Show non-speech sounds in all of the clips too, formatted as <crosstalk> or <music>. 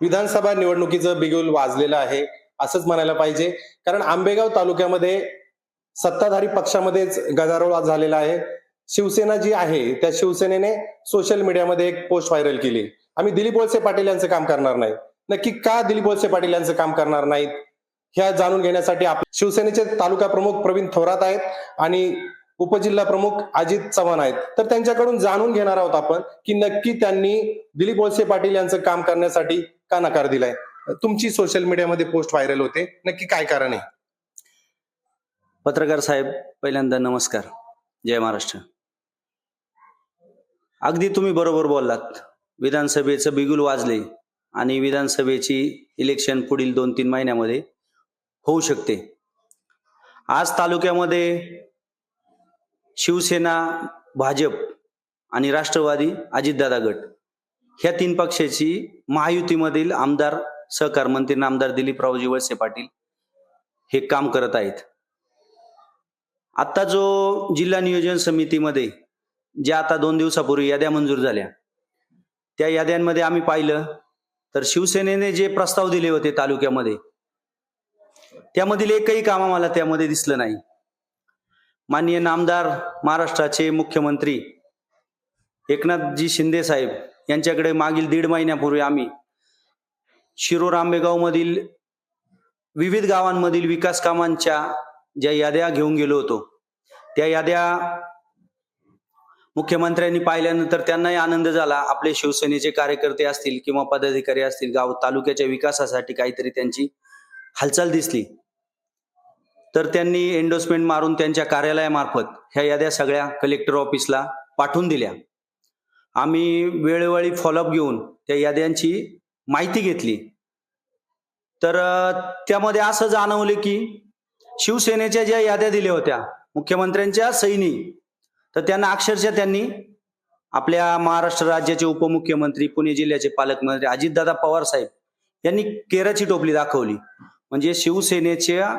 विधानसभा निवडणुकीचं बिगुल वाजलेलं आहे असंच म्हणायला पाहिजे. कारण आंबेगाव तालुक्यामध्ये सत्ताधारी पक्षामध्येच गदारोळ झालेला आहे. शिवसेना जी आहे त्या शिवसेनेने सोशल मीडियामध्ये एक पोस्ट व्हायरल केली. आम्ही दिलीप वळसे पाटील यांचं काम करणार नाही. नक्की का दिलीप वळसे पाटील यांचं काम करणार नाहीत? ह्या जाणून घेण्यासाठी आप शिवसेनेचे तालुका प्रमुख प्रवीण थोरात आहेत आणि उपजिल्हा प्रमुख अजित चव्हाण आहेत. तर त्यांच्याकडून जाणून घेणार आहोत आपण की नक्की त्यांनी दिलीप वळसे पाटील यांचं काम करण्यासाठी का नकार दिलाय. तुमची सोशल मीडियामध्ये पोस्ट व्हायरल होते. नक्की काय कारण आहे? पत्रकार साहेब पहिल्यांदा नमस्कार. जय महाराष्ट्र. अगदी तुम्ही बरोबर बोललात. विधानसभेचं बिगुल वाजले आणि विधानसभेची इलेक्शन पुढील दोन तीन महिन्यामध्ये होऊ शकते. आज तालुक्यामध्ये शिवसेना भाजप आणि राष्ट्रवादी अजितदादा गट. ह्या तीन पक्षाची महायुतीमधील आमदार सहकार मंत्री आमदार दिलीपरावजी वळसे पाटील हे काम करत आहेत. आत्ता जो जिल्हा नियोजन समितीमध्ये ज्या आता दोन दिवसापूर्वी याद्या मंजूर झाल्या त्या याद्यांमध्ये आम्ही पाहिलं तर शिवसेनेने जे प्रस्ताव दिले होते तालुक्यामध्ये त्यामधील एकही काम आम्हाला त्यामध्ये दिसलं नाही. माननीय नामदार महाराष्ट्राचे मुख्यमंत्री एकनाथजी शिंदे साहेब यांच्याकडे मागील दीड महिन्यापूर्वी आम्ही शिरोर आंबेगावमधील विविध गावांमधील विकास कामांच्या ज्या याद्या घेऊन गेलो होतो त्या याद्या मुख्यमंत्र्यांनी पाहिल्यानंतर त्यांनाही आनंद झाला. आपले शिवसेनेचे कार्यकर्ते असतील किंवा पदाधिकारी असतील गाव तालुक्याच्या विकासासाठी काहीतरी त्यांची हालचाल दिसली. तर त्यांनी एंडोसमेंट मारून त्यांच्या कार्यालयामार्फत ह्या याद्या सगळ्या कलेक्टर ऑफिसला पाठवून दिल्या. आम्ही वेळोवेळी फॉलोअप घेऊन त्या याद्यांची माहिती घेतली. तर त्यामध्ये असं जाणवले की शिवसेनेच्या ज्या याद्या दिल्या होत्या मुख्यमंत्र्यांच्या सैनी तर त्यांना अक्षरशः त्यांनी आपल्या महाराष्ट्र राज्याचे उपमुख्यमंत्री पुणे जिल्ह्याचे पालकमंत्री अजितदादा पवार साहेब यांनी केराची टोपली दाखवली. म्हणजे शिवसेनेच्या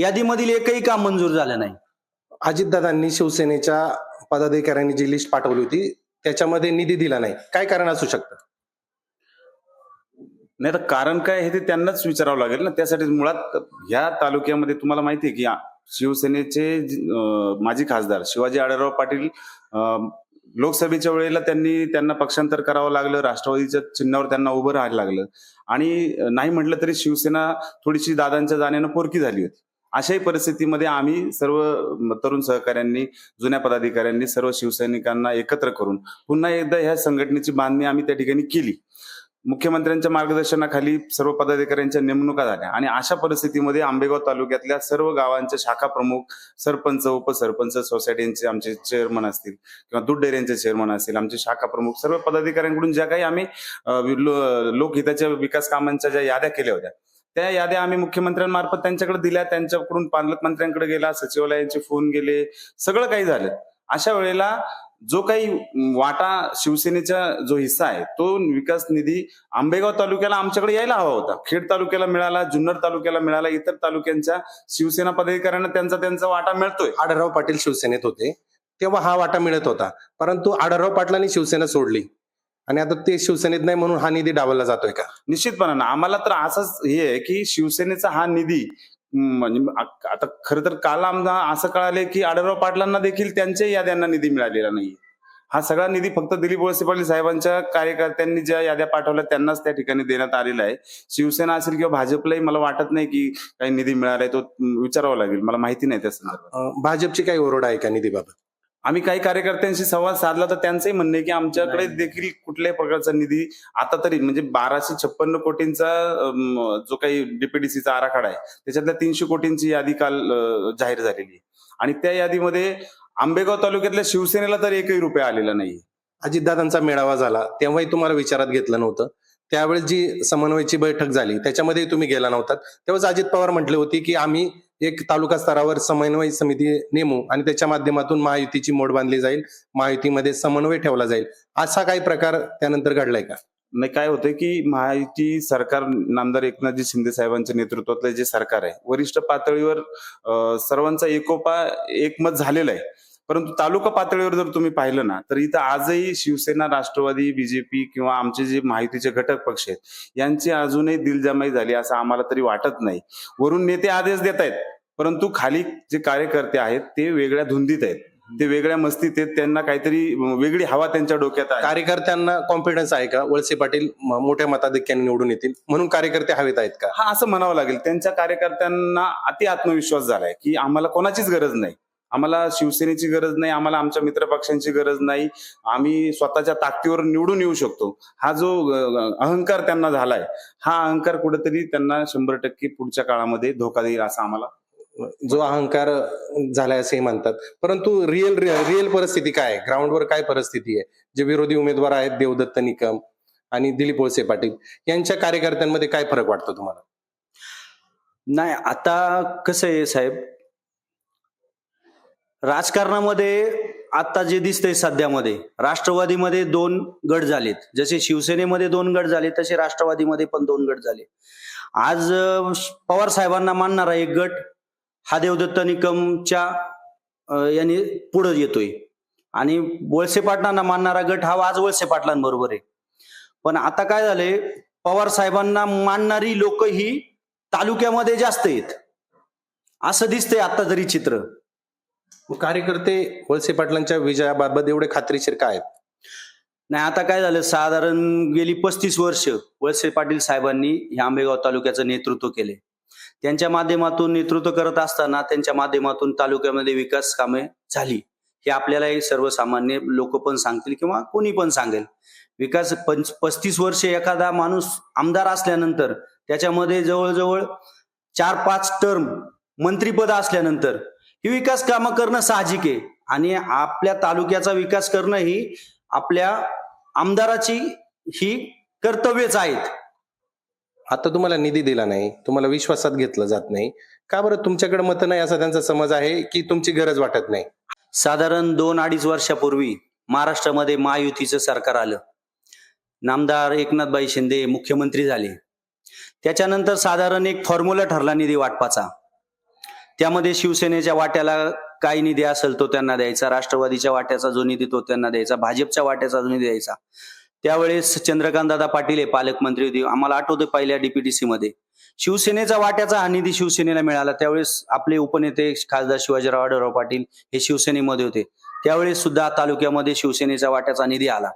यादीमधील एकही काम मंजूर झालं नाही. अजितदादांनी शिवसेनेच्या पदाधिकाऱ्यांनी जी लिस्ट पाठवली होती त्याच्यामध्ये निधी दिला नाही. काय कारण असू शकतं? नाही तर कारण काय हे ते त्यांनाच विचारावं लागेल ना. त्यासाठी मुळात ह्या तालुक्यामध्ये तुम्हाला माहिती आहे की शिवसेनेचे माजी खासदार शिवाजी आढळराव पाटील अं, लोकसभेच्या वेळेला त्यांनी त्यांना पक्षांतर करावं लागलं राष्ट्रवादीच्या चिन्हावर त्यांना उभं राहायला लागलं. आणि नाही म्हटलं तरी शिवसेना थोडीशी दादांच्या जाण्यानं पोरकी झाली होती. अशाही परिस्थितीमध्ये आम्ही सर्व तरुण सहकाऱ्यांनी जुन्या पदाधिकाऱ्यांनी सर्व शिवसैनिकांना एकत्र करून पुन्हा एकदा ह्या संघटनेची बांधणी आम्ही त्या ठिकाणी केली. मुख्यमंत्र्यांच्या मार्गदर्शनाखाली सर्व पदाधिकाऱ्यांच्या नेमणुका झाल्या आणि अशा परिस्थितीमध्ये आंबेगाव तालुक्यातल्या सर्व गावांच्या शाखा प्रमुख सरपंच उपसरपंच सोसायटींचे आमचे चेअरमन असतील किंवा दूध डेअऱ्यांचे चेअरमन असतील आमचे शाखा प्रमुख सर्व पदाधिकाऱ्यांकडून ज्या काही आम्ही लोकहिताच्या विकास कामांच्या ज्या याद्या केल्या होत्या त्या याद्या आम्ही मुख्यमंत्र्यांमार्फत त्यांच्याकडे दिल्या त्यांच्याकडून पालकमंत्र्यांकडे गेला सचिवालयाचे फोन गेले सगळं काही झालं. अशा वेळेला जो काही वाटा शिवसेनेचा जो हिस्सा आहे तो विकास निधी आंबेगाव तालुक्याला आमच्याकडे यायला हवा होता. खेड तालुक्याला मिळाला जुन्नर तालुक्याला मिळाला इतर तालुक्यांच्या शिवसेना पदाधिकाऱ्यांना त्यांचा त्यांचा वाटा मिळतोय. आढळराव पाटील शिवसेनेत होते तेव्हा हा वाटा मिळत होता. परंतु आढळराव पाटलांनी शिवसेना सोडली. आणि आता ते शिवसेनेत नाही म्हणून हा निधी डावलला जातोय का? निश्चितपणानं आम्हाला तर असंच हे आहे की शिवसेनेचा हा निधी म्हणजे आता खरं तर काल आमदा असं कळाले की आढळराव पाटलांना देखील त्यांच्या याद्यांना निधी मिळालेला नाही हा सगळा निधी फक्त दिलीप वळसे पाटील साहेबांच्या कार्यकर्त्यांनी ज्या याद्या पाठवल्या त्यांनाच त्या ठिकाणी देण्यात आलेला आहे. शिवसेना असेल किंवा भाजपलाही मला वाटत नाही की काही निधी मिळालाय तो विचारावा लागेल. मला माहिती नाही त्या संदर्भात. भाजपची काही ओरड आहे का निधीबाबत? आम्ही काही कार्यकर्त्यांशी संवाद साधला तर त्यांचंही म्हणणं आहे की आमच्याकडे. देखील कुठल्याही प्रकारचा निधी आता तरी म्हणजे बाराशे छप्पन्न कोटींचा जो काही डीपीडीसीचा आराखडा आहे त्याच्यातल्या तीनशे कोटींची यादी काल जाहीर झालेली आहे. आणि त्या यादीमध्ये आंबेगाव तालुक्यातल्या शिवसेनेला तर एकही रुपया आलेला नाही अजितदादांचा मेळावा झाला तेव्हाही तुम्हाला विचारात घेतलं नव्हतं. त्यावेळेस जी समन्वयाची बैठक झाली त्याच्यामध्ये तुम्ही गेला नव्हतात. तेव्हाच अजित पवार म्हटले होते की आम्ही एक तालुका स्तरावर समन्वय समिती नेमू आणि त्याच्या माध्यमातून महायुतीची मोड बांधली जाईल महायुतीमध्ये समन्वय ठेवला जाईल असा काही प्रकार त्यानंतर घडलाय का? नाही काय होतं की महायुती सरकार नामदार एकनाथजी शिंदे साहेबांच्या नेतृत्वातलं जे सरकार आहे वरिष्ठ पातळीवर सर्वांचा एकोपा एकमत झालेला आहे. परंतु तालुका पातळीवर जर तुम्ही पाहिलं ना तर इथं आजही शिवसेना राष्ट्रवादी बीजेपी किंवा आमचे जे माहितीचे घटक पक्ष आहेत यांची अजूनही दिलजमाई झाली असं आम्हाला तरी वाटत नाही. वरून नेते आदेश देत आहेत परंतु खाली जे कार्यकर्ते आहेत ते वेगळ्या धुंदीत आहेत. ते वेगळ्या मस्तीत आहेत त्यांना काहीतरी वेगळी हवा त्यांच्या डोक्यात आहे. कार्यकर्त्यांना कॉन्फिडन्स आहे का? वळसे पाटील मोठ्या मताधिक्याने निवडून येतील म्हणून कार्यकर्ते हवेत आहेत का? हा असं म्हणावं लागेल. त्यांच्या कार्यकर्त्यांना अति आत्मविश्वास झालाय की आम्हाला कोणाचीच गरज नाही. आम्हाला शिवसेनेची गरज नाही आम्हाला आमच्या मित्रपक्षांची गरज नाही. आम्ही स्वतःच्या ताकदीवर निवडून येऊ शकतो. हा जो अहंकार त्यांना झालाय हा अहंकार कुठेतरी त्यांना शंभर टक्के पुढच्या काळामध्ये धोका देईल असं आम्हाला जो अहंकार झालाय असेही म्हणतात. परंतु रिअल रिअल परिस्थिती काय आहे? ग्राउंडवर काय परिस्थिती आहे? जे विरोधी उमेदवार आहेत देवदत्त निकम आणि दिलीप वळसे पाटील यांच्या कार्यकर्त्यांमध्ये काय फरक वाटतो तुम्हाला? नाही आता कसं आहे साहेब राजकारणामध्ये आता जे दिसतंय सध्यामध्ये राष्ट्रवादीमध्ये दोन गट झालेत. जसे शिवसेनेमध्ये दोन गट झाले तसे राष्ट्रवादीमध्ये पण दोन गट झाले. आज पवार साहेबांना मानणारा एक गट हा देवदत्त निकमच्या यांनी पुढे येतोय. आणि वळसे पाटलांना मानणारा गट हा आज वळसे पाटलांबरोबर आहे. पण आता काय झालंय पवार साहेबांना मानणारी लोक ही तालुक्यामध्ये जास्त आहेत. असं दिसतंय आता तरी चित्र. कार्यकर्ते वळसे पाटलांच्या विजयाबाबत एवढे खात्रीशीर काय? नाही आता काय झालं? साधारण गेली पस्तीस वर्ष वळसे पाटील साहेबांनी ह्या आंबेगाव तालुक्याचं नेतृत्व केले. त्यांच्या माध्यमातून नेतृत्व करत असताना त्यांच्या माध्यमातून तालुक्यामध्ये विकास कामे झाली. हे आपल्याला सर्वसामान्य लोक पण सांगतील किंवा कोणी पण सांगेल. विकास पंच पस्तीस वर्ष एखादा माणूस आमदार असल्यानंतर त्याच्यामध्ये जवळजवळ चार पाच टर्म मंत्रीपद असल्यानंतर ही विकास कामं करणं साहजिक आहे. आणि आपल्या तालुक्याचा विकास करणं ही आपल्या आमदाराची ही कर्तव्यच आहेत. आता तुम्हाला निधी दिला नाही तुम्हाला विश्वासात घेतलं जात नाही. का बरं तुमच्याकडे मतं नाही असा त्यांचा समज आहे की तुमची गरज वाटत नाही? साधारण दोन अडीच वर्षापूर्वी महाराष्ट्रामध्ये महायुतीचं सरकार आलं. नामदार एकनाथबाई शिंदे मुख्यमंत्री झाले. त्याच्यानंतर साधारण एक फॉर्म्युला ठरला निधी वाटपाचा. त्यामध्ये शिवसेनेच्या वाट्याला काही निधी असेल तो त्यांना द्यायचा राष्ट्रवादीच्या वाट्याचा जो निधी तो त्यांना द्यायचा भाजपच्या वाट्याचा जो निधी द्यायचा. त्यावेळेस चंद्रकांत दादा पाटील हे पालकमंत्री होते. आम्हाला आठवतं पहिल्या डीपीटीसी मध्ये. शिवसेनेचा वाट्याचा हा निधी शिवसेनेला मिळाला. त्यावेळेस आपले उपनेते खासदार शिवाजीराव आढळराव पाटील हे शिवसेनेमध्ये होते. त्यावेळेस सुद्धा तालुक्यामध्ये शिवसेनेचा वाट्याचा निधी आला.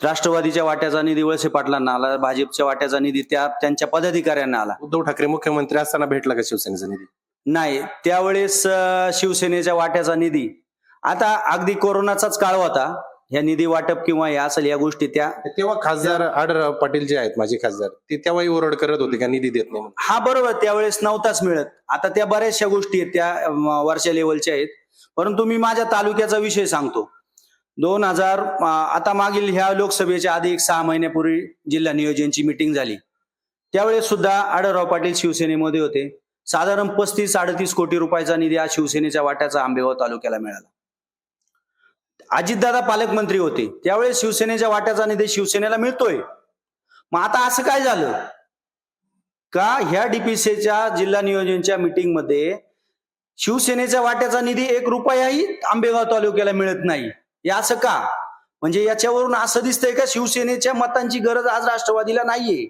राष्ट्रवादीच्या वाट्याचा निधी वळसे पाटलांना आला भाजपच्या वाट्याचा निधी त्या त्यांच्या पदाधिकाऱ्यांना आला. उद्धव ठाकरे मुख्यमंत्री असताना भेटला का शिवसेनेचा निधी? नाही त्यावेळेस अं, शिवसेनेच्या वाट्याचा निधी आता अगदी कोरोनाचाच काळ होता ह्या निधी वाटप किंवा या असेल या गोष्टी त्या तेव्हा खासदार आढळराव पाटील जे आहेत माझे खासदार ते तेव्हाही ओरड करत होते का निधी देत नाही म्हणून. हा बरोबर त्यावेळेस नव्हताच मिळत. आता त्या बऱ्याचशा गोष्टी आहेत त्या अं, वरच्या लेवलच्या आहेत. परंतु मी माझ्या तालुक्याचा विषय सांगतो. दोन हजार आता मागील ह्या लोकसभेच्या आधी एक सहा महिन्यापूर्वी जिल्हा नियोजनची मिटिंग झाली. त्यावेळेस सुद्धा आढळराव पाटील शिवसेनेमध्ये होते. साधारण पस्तीस अडतीस कोटी रुपयाचा निधी हा शिवसेनेच्या वाट्याचा आंबेगाव तालुक्याला मिळाला. अजितदादा पालकमंत्री होते. त्यावेळेस शिवसेनेच्या वाट्याचा निधी शिवसेनेला मिळतोय. मग आता असं काय झालं? का ह्या डीपीसीच्या जिल्हा नियोजनच्या मीटिंगमध्ये शिवसेनेच्या वाट्याचा निधी एक रुपयाही आंबेगाव तालुक्याला मिळत नाही? हे असं का? म्हणजे याच्यावरून असं दिसतंय का शिवसेनेच्या मतांची गरज आज राष्ट्रवादीला नाहीये?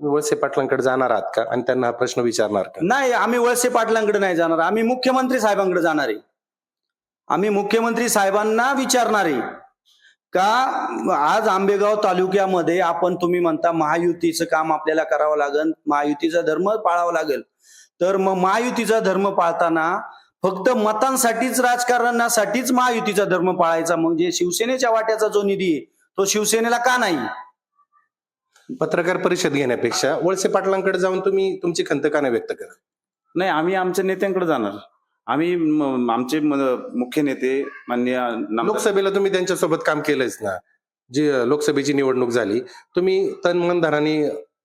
वळसे पाटलांकडे जाणार आहात का? आणि त्यांना हा प्रश्न विचारणार का? नाही आम्ही वळसे पाटलांकडे नाही जाणार. आम्ही मुख्यमंत्री साहेबांकडे जाणार आहे. आम्ही मुख्यमंत्री साहेबांना विचारणार आहे. का आज आंबेगाव तालुक्यामध्ये आपण तुम्ही म्हणता महायुतीचं काम आपल्याला करावं लागेल महायुतीचा धर्म पाळावा लागेल. तर मग महायुतीचा धर्म पाळताना फक्त मतांसाठीच राजकारणासाठीच महायुतीचा धर्म पाळायचा. म्हणजे शिवसेनेच्या वाट्याचा जो निधी आहे तो शिवसेनेला का नाही? पत्रकार परिषद घेण्यापेक्षा वळसे पाटलांकडे जाऊन तुम्ही तुमची खंत का नाही व्यक्त करा. नाही आम्ही आमच्या नेत्यांकडे जाणार. आम्ही आमचे मुख्य नेते मान्य लोकसभेला तुम्ही त्यांच्यासोबत काम केलंच ना? जी लोकसभेची निवडणूक झाली तुम्ही तन मन धनाने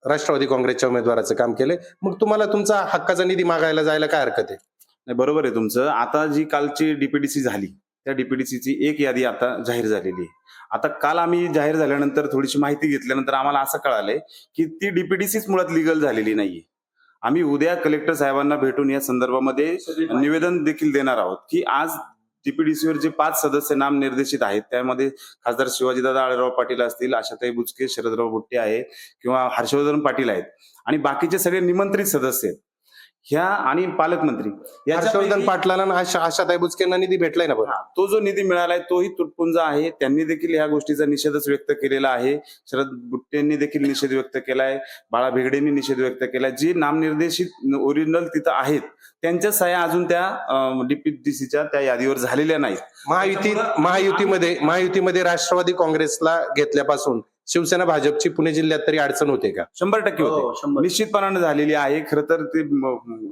राष्ट्रवादी काँग्रेसच्या उमेदवाराचं काम केलंय. मग तुम्हाला तुमचा हक्काचा निधी मागायला जायला काय हरकत आहे? बरोबर आहे तुमचं. आता जी कालची डीपीडीसी झाली त्या डीपीडीसीची एक यादी आता जाहीर झालेली आहे. आता काल आम्ही जाहीर झाल्यानंतर थोडीशी माहिती घेतल्यानंतर आम्हाला असं कळालंय की ती डीपीडीसीच मुळात लिगल झालेली नाहीये. आम्ही उद्या कलेक्टर साहेबांना भेटून या संदर्भामध्ये निवेदन देखील देणार आहोत की आज डीपीडीसीवर जे पाच सदस्य नाम निर्देशित आहेत त्यामध्ये खासदार शिवाजीदादा आळेराव पाटील असतील आशाताई बुचके शरदराव बुट्टे आहे किंवा हर्षवर्धन पाटील आहेत. आणि बाकीचे सगळे निमंत्रित सदस्य आहेत. ह्या आणि पालकमंत्री हर्षवर्धन याच्यापैकी- पाटलांना आणि आशा आशाताई बुचकेंना निधी भेटलाय ना हा, तो जो निधी मिळालाय तोही तुटपुंज आहे. त्यांनी देखील या गोष्टीचा निषेधच व्यक्त केलेला आहे. शरद बुट्टेंनी देखील निषेध व्यक्त केलाय. बाळा भेगडेंनी निषेध व्यक्त केलाय. जी नामनिर्देशित ओरिजिनल तिथं आहेत त्यांच्या सह्या अजून त्या डीपीडीसीच्या त्या यादीवर झालेल्या नाहीत. महायुती महायुतीमध्ये महायुतीमध्ये राष्ट्रवादी काँग्रेसला घेतल्यापासून शिवसेना भाजपची पुणे जिल्ह्यात तरी अडचण होते का? शंभर टक्के हो, होते शंभर. निश्चितपणानं झालेली आहे. खरं तर ते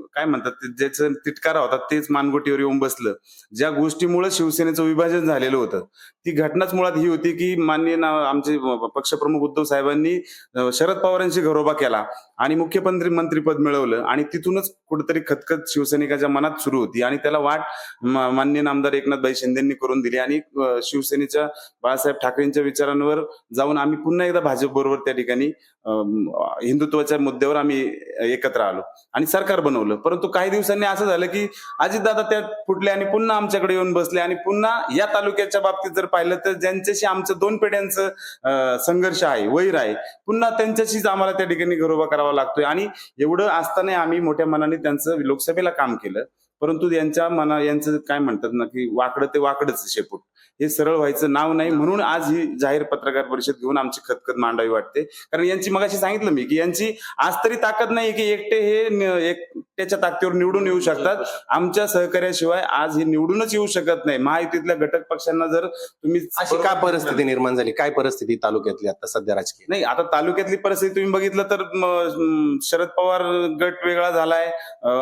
काय म्हणतात ते ज्याचं तिटकारा होता तेच मानगोटीवर येऊन बसलं. ज्या गोष्टीमुळे शिवसेनेचं विभाजन झालेलं होतं ती घटनाच मुळात ही होती की माननीय ना- आमचे पक्षप्रमुख उद्धव साहेबांनी शरद पवारांशी घरोबा केला आणि मुख्यमंत्री मंत्रीपद मिळवलं आणि तिथूनच कुठेतरी खतखत शिवसैनिकाच्या मनात सुरू होती आणि त्याला वाट म- माननीय नामदार एकनाथभाई शिंदेंनी करून दिली आणि शिवसेनेच्या बाळासाहेब ठाकरेंच्या विचारांवर जाऊन आम्ही पुन्हा एकदा भाजप बरोबर त्या ठिकाणी हिंदुत्वाच्या मुद्द्यावर आम्ही एकत्र आलो आणि सरकार बनवलं. परंतु काही दिवसांनी असं झालं की अजितदादा त्यात फुटले आणि पुन्हा आमच्याकडे येऊन बसले आणि पुन्हा या तालुक्याच्या बाबतीत जर पाहिलं तर ज्यांच्याशी आमचं दोन पिढ्यांचं संघर्ष आहे वैर आहे पुन्हा त्यांच्याशीच आम्हाला त्या ठिकाणी घरोबा करावा लागतोय. आणि एवढं असताना आम्ही मोठ्या मनाने त्यांचं लोकसभेला काम केलं. परंतु यांच्या मना यांचं काय म्हणतात ना की वाकडं ते वाकडच शेपूट. हे सरळ व्हायचं नाव नाही म्हणून आज ही जाहीर पत्रकार परिषद घेऊन आमची खतखत मांडावी वाटते. कारण यांची मगाशी सांगितलं मी की यांची आज तरी ताकद नाही की एकटे हे एकट्याच्या ताकदीवर निवडून येऊ शकतात. आमच्या सहकार्याशिवाय आज हे निवडूनच येऊ शकत नाही. महायुतीतल्या घटक पक्षांना जर तुम्ही अशी का परिस्थिती निर्माण झाली? काय परिस्थिती तालुक्यातली आता सध्या राजकीय? नाही आता तालुक्यातली परिस्थिती तुम्ही बघितलं तर शरद पवार गट वेगळा झालाय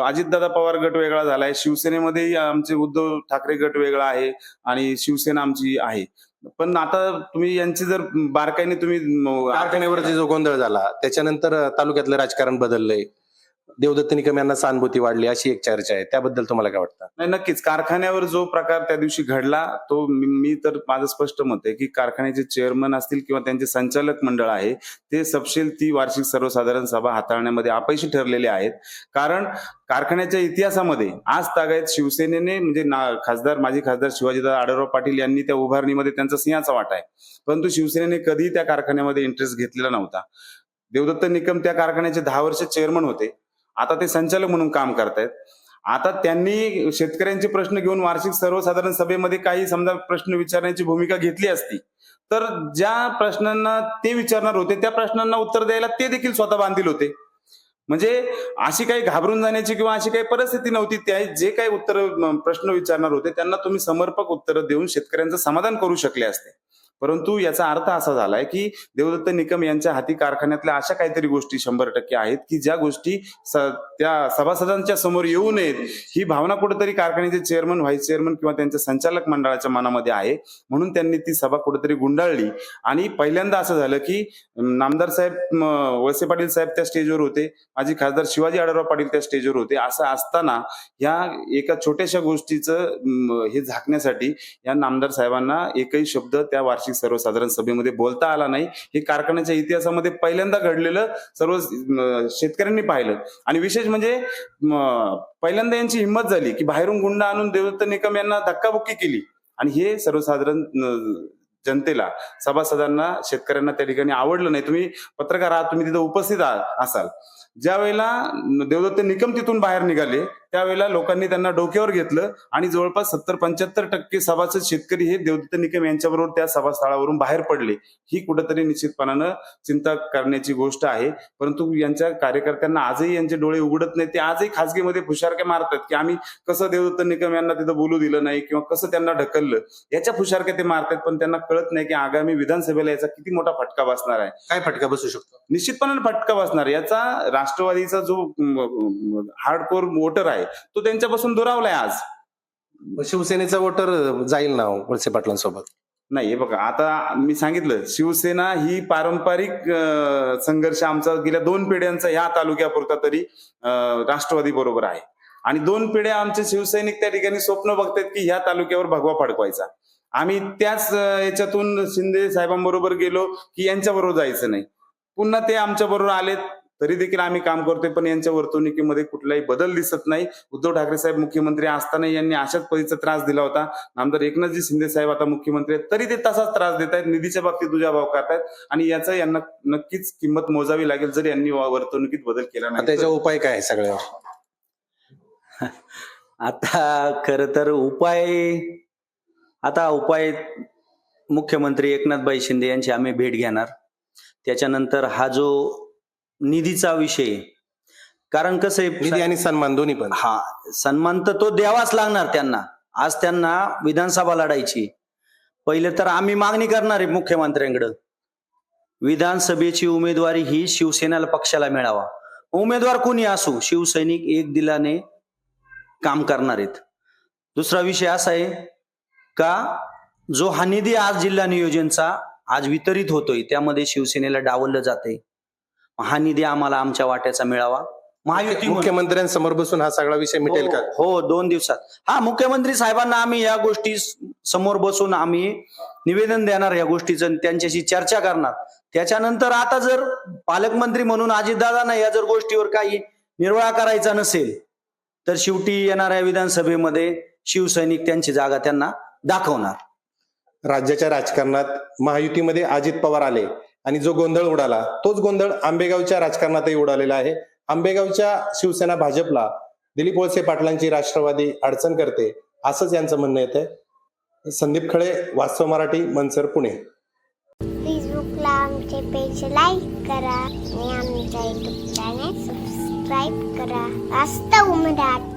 अजितदादा पवार गट वेगळा झालाय शिवसेनेमध्येही आमचे उद्धव ठाकरे गट वेगळा आहे आणि शिवसेना आमची आहे. पण आता तुम्ही यांची जर बारकाईने तुम्ही कारखान्यावरती जो गोंधळ झाला त्याच्यानंतर तालुक्यातलं राजकारण बदललंय. देवदत्त निकम यांना सहानुभूती वाढली अशी एक चर्चा आहे. त्याबद्दल तुम्हाला काय वाटतं? नाही नक्कीच. कारखान्यावर जो प्रकार त्या दिवशी घडला तो मी तर माझं स्पष्ट मत आहे की कारखान्याचे चेअरमन असतील किंवा त्यांचे संचालक मंडळ आहे ते सपशेल ती वार्षिक सर्वसाधारण सभा हाताळण्यामध्ये अपयशी ठरलेले आहेत. कारण कारखान्याच्या इतिहासामध्ये आज तागायत शिवसेनेने म्हणजे खासदार माजी खासदार शिवाजीदादा आढळराव पाटील यांनी त्या उभारणीमध्ये त्यांचा सिंहाचा वाटा आहे. परंतु शिवसेनेने कधी त्या कारखान्यामध्ये इंटरेस्ट घेतलेला नव्हता. देवदत्त निकम त्या कारखान्याचे दहा वर्ष चेअरमन होते. आता ते संचालक म्हणून काम करतायत. आता त्यांनी शेतकऱ्यांचे प्रश्न घेऊन वार्षिक सर्वसाधारण सभेमध्ये काही समजा प्रश्न विचारण्याची भूमिका घेतली असती तर ज्या प्रश्नांना ते विचारणार होते त्या प्रश्नांना उत्तर द्यायला ते देखील स्वतः बांधील होते. म्हणजे अशी काही घाबरून जाण्याची किंवा अशी काही परिस्थिती नव्हती त्या जे काही उत्तर प्रश्न विचारणार होते त्यांना तुम्ही समर्पक उत्तरं देऊन शेतकऱ्यांचं समाधान करू शकले असते. परंतु याचा अर्थ असा झालाय की देवदत्त निकम यांच्या हाती कारखान्यातल्या अशा काहीतरी गोष्टी शंभर टक्के आहेत की ज्या गोष्टी त्या सभासदांच्या समोर येऊ नयेत ही भावना कुठेतरी कारखान्याचे चेअरमन व्हाईस चेअरमन किंवा त्यांच्या संचालक मंडळाच्या मनामध्ये आहे. म्हणून त्यांनी ती सभा कुठेतरी गुंडाळली. आणि पहिल्यांदा असं झालं की नामदार साहेब वळसे पाटील साहेब त्या स्टेजवर होते. माजी खासदार शिवाजी आढळराव पाटील त्या स्टेजवर होते. असं असताना ह्या एका छोट्याशा गोष्टीचं हे झाकण्यासाठी या नामदार साहेबांना एकही शब्द त्या वार्षिक सर्वसाधारण सभेमध्ये बोलता आला नाही. हे कारखान्याच्या इतिहासामध्ये पहिल्यांदा घडलेलं सर्व शेतकऱ्यांनी पाहिलं. आणि विशेष म्हणजे पहिल्यांदा यांची हिंमत झाली की बाहेरून गुंड आणून देवदत्त निकम यांना धक्काबुक्की केली. आणि हे सर्वसाधारण जनतेला सभासदांना शेतकऱ्यांना त्या ठिकाणी आवडलं नाही. तुम्ही पत्रकार आहात तुम्ही तिथं उपस्थित आहात- असाल. ज्या वेळेला देवदत्त निकम तिथून बाहेर निघाले त्यावेळेला लोकांनी त्यांना डोक्यावर घेतलं आणि जवळपास सत्तर पंच्याहत्तर टक्के सभासद शेतकरी हे देवदत्त निकम यांच्याबरोबर त्या सभास्थळावरून बाहेर पडले. ही कुठेतरी निश्चितपणानं चिंता करण्याची गोष्ट आहे. परंतु यांच्या कार्यकर्त्यांना आजही यांचे डोळे उघडत नाही ते आजही खासगीमध्ये फुशारक्या मारतात की आम्ही कसं देवदत्त निकम यांना तिथं बोलू दिलं नाही किंवा कसं त्यांना ढकललं. याच्या फुशारक्या ते मारतात पण त्यांना कळत नाही की आगामी विधानसभेला याचा किती मोठा फटका बसणार आहे. काय फटका बसू शकतो? निश्चितपणे फटका बसणार. याचा राष्ट्रवादीचा जो हार्डकोर वोटर आहे तो त्यांच्यापासून दुरावलाय आज. शिवसेनेचा वोटर जाईल ना हो, वळसे पाटलांसोबत? नाही हे बघा आता मी सांगितलं शिवसेना ही पारंपरिक संघर्ष आमचा गेल्या दोन पिढ्यांचा ह्या तालुक्यापुरता तरी राष्ट्रवादी बरोबर आहे. आणि दोन पिढ्या आमचे शिवसैनिक त्या ठिकाणी स्वप्न बघतात की ह्या तालुक्यावर भगवा फडकवायचा. आम्ही त्याच याच्यातून शिंदे साहेबांबरोबर गेलो की यांच्या बरोबर जायचं नाही. पुन्हा ते आमच्या बरोबर आलेत तरी देखील आम्ही काम करतोय पण यांच्या वर्तणुकीमध्ये कुठलाही बदल दिसत नाही. उद्धव ठाकरे साहेब मुख्यमंत्री असताना यांनी अशाच पद्धतीचा त्रास दिला होता. आमदार एकनाथजी शिंदे साहेब आता मुख्यमंत्री आहेत. तरी ते तसाच त्रास देत आहेत. निधीच्या बाबतीत दुजाभाव करतायत. आणि याचा यांना नक्कीच किंमत मोजावी लागेल जर यांनी वर्तणुकीत बदल केला नाही. त्याचा. उपाय काय आहे सगळ्यावर? <laughs> आता खर तर उपाय आता उपाय मुख्यमंत्री एकनाथबाई शिंदे यांची आम्ही भेट घेणार. त्याच्यानंतर हा जो निधीचा विषय. कारण कसं निधी आहे आणि सन्मान दोन्ही पण. हा सन्मान तर तो द्यावाच लागणार त्यांना. आज त्यांना विधानसभा लढायची. पहिले तर आम्ही मागणी करणार आहे मुख्यमंत्र्यांकडं. विधानसभेची उमेदवारी ही शिवसेनेला पक्षाला मिळावा. उमेदवार कोणी असो शिवसैनिक एक दिलाने काम करणार आहेत. दुसरा विषय असा आहे का जो हा निधी आज जिल्हा नियोजनचा आज वितरित होतोय त्यामध्ये शिवसेनेला डावललं जाते हा निधी आम्हाला आमच्या वाट्याचा मिळावा. महायुती मुख्यमंत्र्यांसमोर बसून हा सगळा विषय मिटेल का? हो हो, दोन दिवसात. हा मुख्यमंत्री साहेबांना आम्ही या गोष्टी समोर बसून आम्ही निवेदन देणार या गोष्टीचं त्यांच्याशी चर्चा करणार. त्याच्यानंतर आता जर पालकमंत्री म्हणून अजितदादांना या जर गोष्टीवर काही निर्वाळा करायचा नसेल तर शेवटी येणाऱ्या विधानसभेमध्ये शिवसैनिक त्यांची जागा त्यांना दाखवणार. राज्याच्या राजकारणात महायुतीमध्ये अजित पवार आले. आणि जो गोंधळ उडाला तोच गोंधळ आंबेगावच्या राजकारणातही उडालेला आहे. आंबेगावच्या शिवसेना भाजपला दिलीप वळसे पाटलांची राष्ट्रवादी अडचण करते असंच यांचं म्हणणं येतंय. संदीप खळे वास्तव मराठी मनसर पुणे. फेसबुकला आमचे पेज लाईक करा आणि आमच्या युट्यूब चॅनेल सबस्क्राईब करा. वास्तव मराठी.